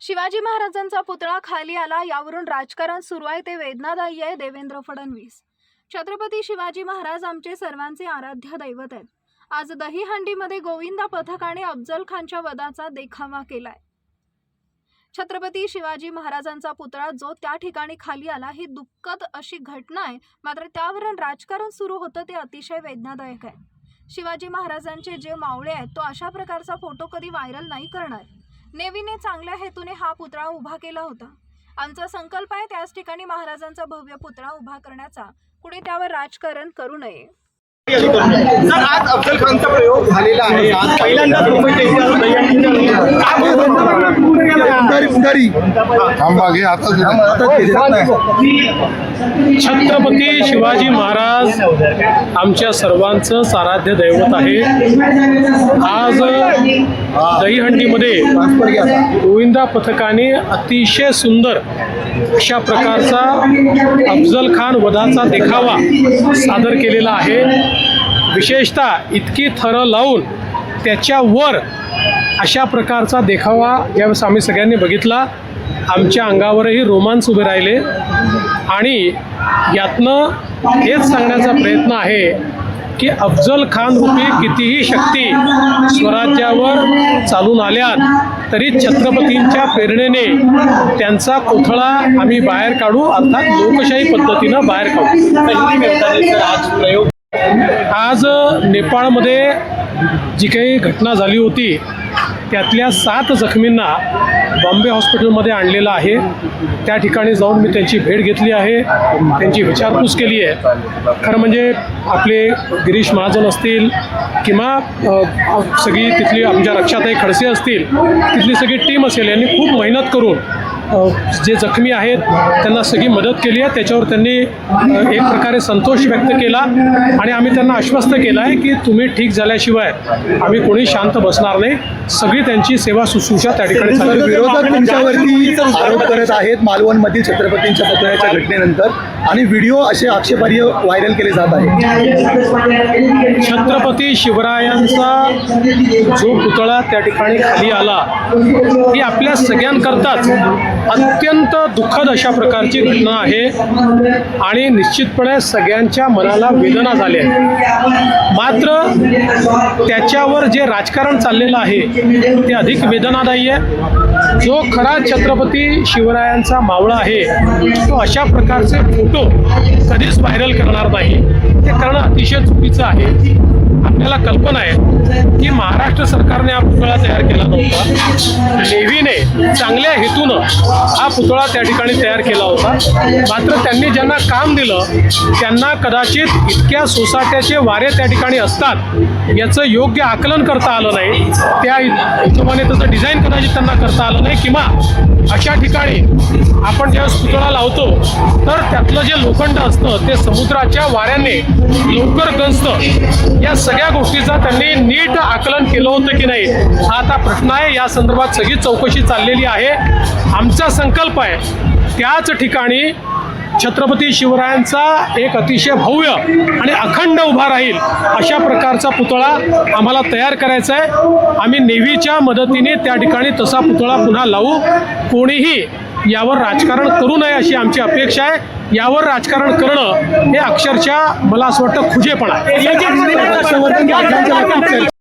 शिवाजी महाराजांचा पुतळा खाली आला यावरून राजकारण सुरू आहे ते वेदनादायी आहे देवेंद्र फडणवीस. छत्रपती शिवाजी महाराज आमचे सर्वांचे आराध्य दैवत आहेत. आज दहीहंडीमध्ये गोविंदा पथकाने अफजल खानच्या वधाचा देखावा केलाय. छत्रपती शिवाजी महाराजांचा पुतळा जो त्या ठिकाणी खाली आला ही दुःखद अशी घटना आहे. मात्र त्यावरून राजकारण सुरू होतं ते अतिशय वेदनादायक आहे. शिवाजी महाराजांचे जे मावळे आहेत तो अशा प्रकारचा फोटो कधी व्हायरल नाही करणार. नेव्हीने चांगल्या हेतूने हा पुतळा उभा केला होता. आमचा संकल्प आहे त्याच ठिकाणी महाराजांचा भव्य पुतळा उभा करण्याचा. कुणी त्यावर राजकारण करू नये. सर आज अफजल खानचा प्रयोग झालेला आहे. आज पहिल्यांदाच मुंबईत थांबा घे आता छत्रपती शिवाजी महाराज आमच्या सर्वांचं आराध्य दैवत आहे. आज दहीहंडीमध्ये गोविंदा पथकाने अतिशय सुंदर अशा प्रकारचा अफजल खान वधाचा देखावा सादर केलेला आहे. विशेषतः इतकी थरं लावून त्याच्यावर अशा प्रकारचा देखावा यावेळेस आम्ही सगळ्यांनी बघितला. आमच्या अंगावरही रोमांच उभे राहिले. आणि यातनं हेच सांगण्याचा प्रयत्न आहे की अफजल खान रूपी कितीही शक्ती स्वराज्यावर चालून आल्यात तरी छत्रपतींच्या प्रेरणेने त्यांचा कोथळा आम्ही बाहेर काढू अर्थात लोकशाही पद्धतीनं बाहेर काढू. आज आज नेपाळमध्ये जी काही घटना झाली होती त्यातल्या सात जखमींना बॉम्बे हॉस्पिटलमध्ये आणलेलं आहे. त्या ठिकाणी जाऊन मी त्यांची भेट घेतली आहे. त्यांची विचारपूस केली आहे. खरं म्हणजे आपले गिरीश महाजन असतील किंवा सगळी तिथली आमच्या रक्षाताई खडसे असतील तिथली सगळी टीम असेल यांनी खूप मेहनत करून जे जखमी आहेत त्यांना सगळी मदत केली आहे. त्याच्यावर त्यांनी एक प्रकारे संतोष व्यक्त केला आणि आम्ही त्यांना आश्वस्त केलं आहे की तुम्ही ठीक झाल्याशिवाय आम्ही कोणी शांत बसणार नाही. सगळी त्यांची सेवा शुश्रूषा त्या ठिकाणी. विरोधक तुमच्यावरती आरोप करत आहेत मालवण मधील छत्रपतींच्या पुतळ्याच्या घटनेनंतर आणि व्हिडिओ असे आक्षेपार्ह व्हायरल केले जात आहेत छत्रपती शिवरायांचा जो पुतळा त्या ठिकाणी खाली आला ही आपल्या सगळ्यांकरताच अत्यंत दुःखद अशा प्रकारची घटना आहे आणि निश्चितपणे सगळ्यांच्या मनाला वेदना झाल्या आहेत. मात्र त्याच्यावर जे राजकारण चाललेलं आहे ते अधिक वेदनादायी आहे जो खरा छत्रपती शिवरायांचा मावळा आहे तो अशा प्रकारचे फोटो कधीच व्हायरल करणार नाही. ते करणं अतिशय चुकीचं आहे. आपल्याला कल्पना आहे की महाराष्ट्र सरकारने हा पुतळा तयार केला नव्हता. नेव्हीने चांगल्या हेतूनं हा पुतळा त्या ठिकाणी तयार केला होता. मात्र त्यांनी ज्यांना काम दिलं त्यांना कदाचित इतक्या सोसाट्याचे वारे त्या ठिकाणी असतात याचं योग्य आकलन करता आलं नाही. त्या हिशोबाने त्याचं डिझाईन कदाचित त्यांना करता आलं नाही किंवा अशा ठिकाणी आपण जेव्हा पुतळा लावतो तर त्यातलं जे लोखंड असतं ते समुद्राच्या वाऱ्याने लवकर गंजतं. या सगळ्या गोष्टीचा त्यांनी नीट आकलन केलं होतं की नाही? हा आता प्रश्न आहे. या संदर्भात सगळी चौकशी चाललेली आहे. आमचा संकल्प आहे त्याच ठिकाणी छत्रपती शिवरायांचा एक अतिशय भव्य आणि अखंड उभा राहील अशा प्रकारचा पुतळा आम्हाला तयार करायचा आहे. आम्ही नेव्हीच्या मदतीने त्या ठिकाणी तसा पुतळा पुन्हा लावू. कोणीही यावर राजकारण करू नये अशी आमची अपेक्षा आहे. यावर राजकारण करणं हे अक्षरशः मला असं वाटतं खुजेपणा